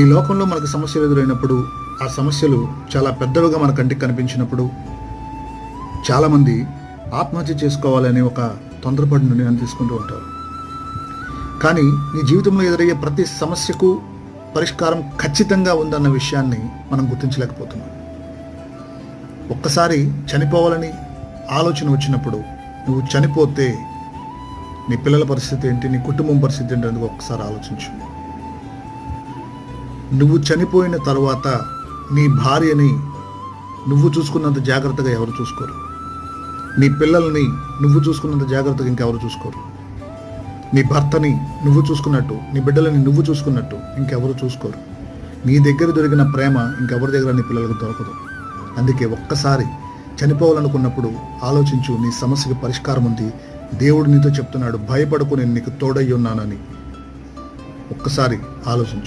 ఈ లోకంలో మనకు సమస్యలు ఎదురైనప్పుడు ఆ సమస్యలు చాలా పెద్దవిగా మన కంటికి కనిపించినప్పుడు చాలామంది ఆత్మహత్య చేసుకోవాలనే ఒక తొందరపాటు నిర్ణయం తీసుకుంటూ ఉంటారు. కానీ నీ జీవితంలో ఎదురయ్యే ప్రతి సమస్యకు పరిష్కారం ఖచ్చితంగా ఉందన్న విషయాన్ని మనం గుర్తించలేకపోతున్నాం. ఒక్కసారి చనిపోవాలని ఆలోచన వచ్చినప్పుడు నువ్వు చనిపోతే నీ పిల్లల పరిస్థితి ఏంటి నీ కుటుంబం పరిస్థితి ఏంటి అనేది ఒక్కసారి ఆలోచించు. నువ్వు చనిపోయిన తర్వాత నీ భార్యని నువ్వు చూసుకున్నంత జాగ్రత్తగా ఎవరు చూసుకోరు. నీ పిల్లల్ని నువ్వు చూసుకున్నంత జాగ్రత్తగా ఇంకెవరు చూసుకోరు. నీ భర్తని నువ్వు చూసుకున్నట్టు నీ బిడ్డలని నువ్వు చూసుకున్నట్టు ఇంకెవరు చూసుకోరు. నీ దగ్గర దొరికిన ప్రేమ ఇంకెవరి దగ్గర నీ పిల్లలకు దొరకదు. అందుకే ఒక్కసారి చనిపోవాలనుకున్నప్పుడు ఆలోచించు నీ సమస్యకి పరిష్కారం ఉంది. దేవుడు నీతో చెప్తున్నాడు భయపడకు నేను నీకు తోడై ఉన్నానని. ఒక్కసారి ఆలోచించు.